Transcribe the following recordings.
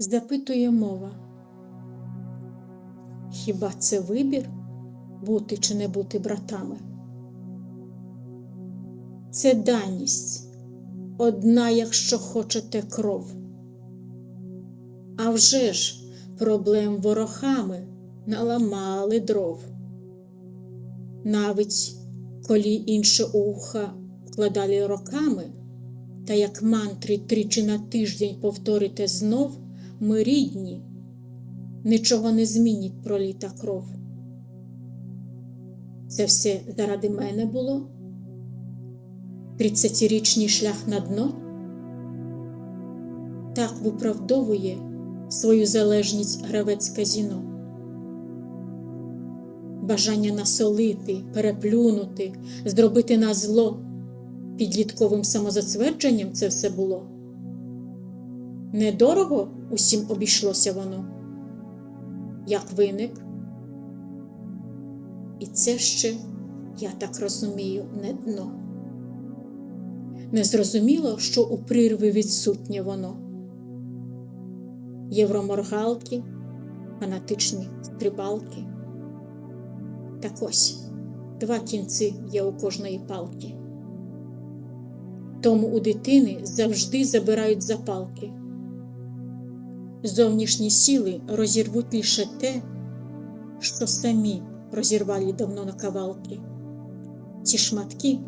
запитує мова. Хіба це вибір бути чи не бути братами? Це даність, одна, якщо хочете, кров. А вже ж проблем ворохами наламали дров. Навіть коли інше уха вкладали роками, та як мантри тричі на тиждень повторите знов, ми рідні, нічого не змінить проліта кров. Це все заради мене було? Тридцятирічний шлях на дно? Так виправдовує свою залежність гравець казіно. Бажання насолити, переплюнути, зробити на зло. Підлітковим самозатвердженням це все було. Недорого усім обійшлося воно, як виник. І це ще, я так розумію, не дно. Незрозуміло, що у прірві відсутнє воно. Євроморгалки, фанатичні стрибалки. Так ось два кінці є у кожної палки. Тому у дитини завжди забирають запалки. Зовнішні сили розірвуть лише те, що самі розірвали давно на кавалки. Ці шматки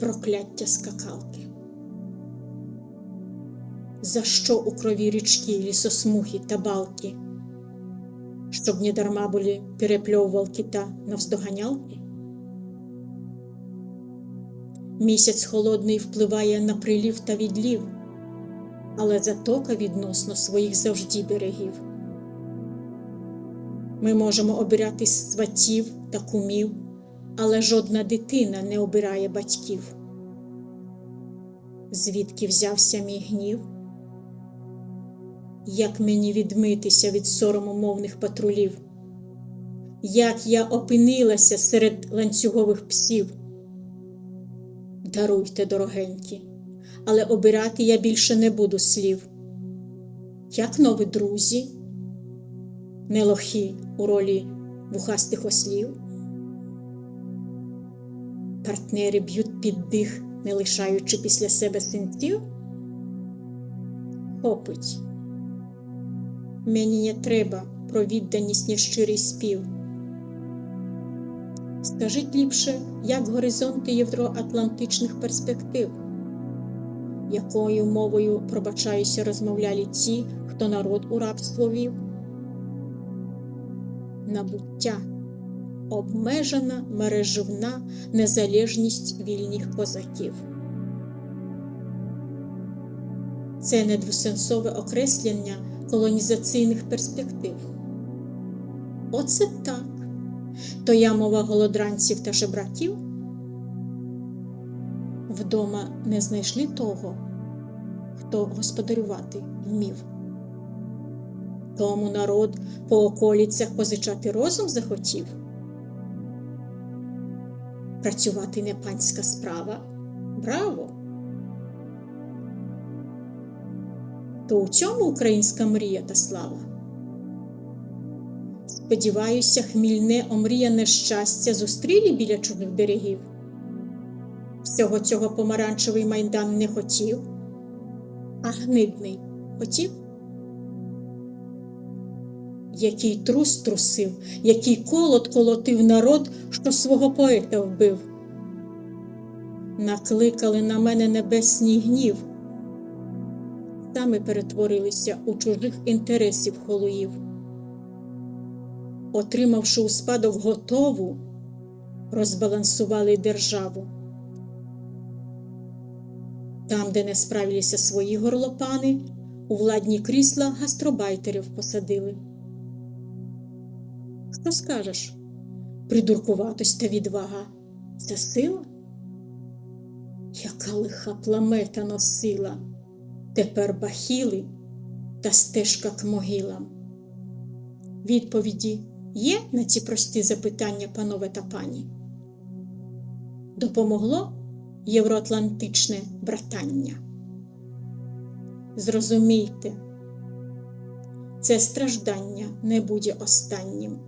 прокляття скакалки. За що у крові річки, лісосмухи та балки, щоб не дарма були перепльовувалки та навздоганялки? Місяць холодний впливає на прилів та відлів, але затока відносно своїх завжди берегів. Ми можемо обирати сватів та кумів, але жодна дитина не обирає батьків. Звідки взявся мій гнів? Як мені відмитися від сорому мовних патрулів? Як я опинилася серед ланцюгових псів? Даруйте, дорогенькі, але обирати я більше не буду слів. Як нові друзі, не лохи у ролі вухастих ослів. Партнери б'ють під дих, не лишаючи після себе синців. Хопить. Мені не треба про відданість нещирий спів. Скажіть ліпше, як горизонти євроатлантичних перспектив, якою мовою, пробачаюся, розмовляли ті, хто народ у рабство вів? Набуття, обмежена мереживна незалежність вільних козаків. Це недвусенсове окреслення колонізаційних перспектив. Оце так. То я мова голодранців та жебраків? Вдома не знайшли того, хто господарювати вмів. Тому народ по околицях позичати розум захотів. Працювати не панська справа. Браво! То у цьому українська мрія та слава. Сподіваюся, хмільне омріяне щастя зустрілі біля чужих берегів. Всього цього помаранчевий майдан не хотів, а гнидний хотів. Який трус трусив, який колот колотив народ, що свого поета вбив. Накликали на мене небесний гнів, саме перетворилися у чужих інтересів холуїв отримавши у спадок готову, розбалансували державу. Там, де не справилися свої горлопани, у владні крісла гастробайтерів посадили. Що скажеш? Придуркуватость та відвага це сила? Яка лиха пламета носила, тепер бахіли та стежка к могилам. Відповіді Є на ці прості запитання, панове та пані? Допомогло євроатлантичне братання? Зрозумійте, це страждання не буде останнім.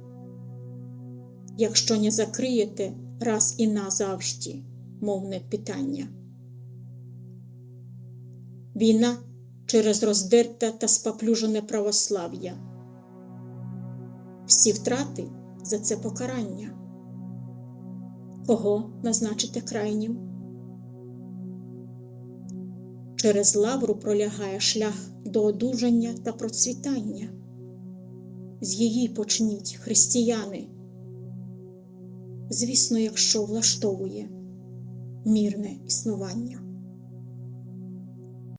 Якщо не закриєте раз і назавжди мовне питання. Війна через роздерте та споплюжене православ'я. Всі втрати за це покарання. Кого назначити крайнім? Через лавру пролягає шлях до одужання та процвітання. З її почніть, християни. Звісно, якщо влаштовує мірне існування.